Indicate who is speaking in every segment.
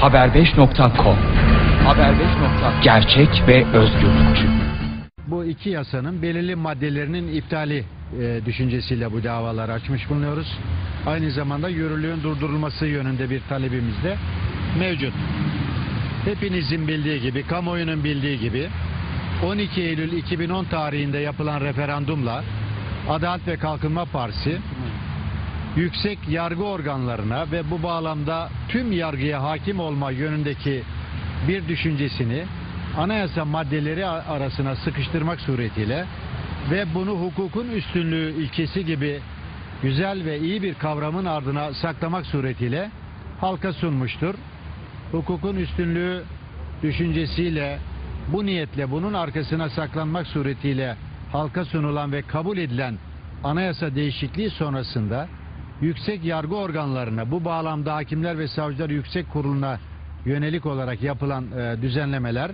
Speaker 1: haber5.com Haber5. Gerçek ve özgürlükçü.
Speaker 2: Bu iki yasanın belirli maddelerinin iptali e, düşüncesiyle bu davaları açmış bulunuyoruz. Aynı zamanda yürürlüğün durdurulması yönünde bir talebimiz de mevcut. Hepinizin bildiği gibi, kamuoyunun bildiği gibi 12 Eylül 2010 tarihinde yapılan referandumla Adalet ve Kalkınma Partisi yüksek yargı organlarına ve bu bağlamda tüm yargıya hakim olma yönündeki bir düşüncesini anayasa maddeleri arasına sıkıştırmak suretiyle ve bunu hukukun üstünlüğü ilkesi gibi güzel ve iyi bir kavramın ardına saklamak suretiyle halka sunmuştur. Hukukun üstünlüğü düşüncesiyle bu niyetle bunun arkasına saklanmak suretiyle halka sunulan ve kabul edilen anayasa değişikliği sonrasında yüksek yargı organlarına bu bağlamda hakimler ve savcılar yüksek kuruluna yönelik olarak yapılan e, düzenlemeler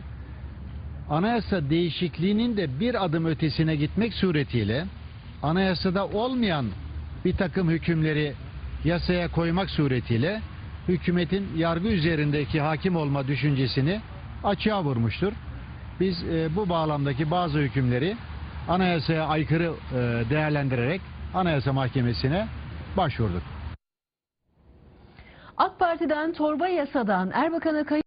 Speaker 2: anayasa değişikliğinin de bir adım ötesine gitmek suretiyle anayasada olmayan bir takım hükümleri yasaya koymak suretiyle hükümetin yargı üzerindeki hakim olma düşüncesini açığa vurmuştur. Biz e, bu bağlamdaki bazı hükümleri anayasaya aykırı e, değerlendirerek Anayasa Mahkemesi'ne başvurduk.
Speaker 3: AK Parti'den torba yasadan Erbakan'a kayıp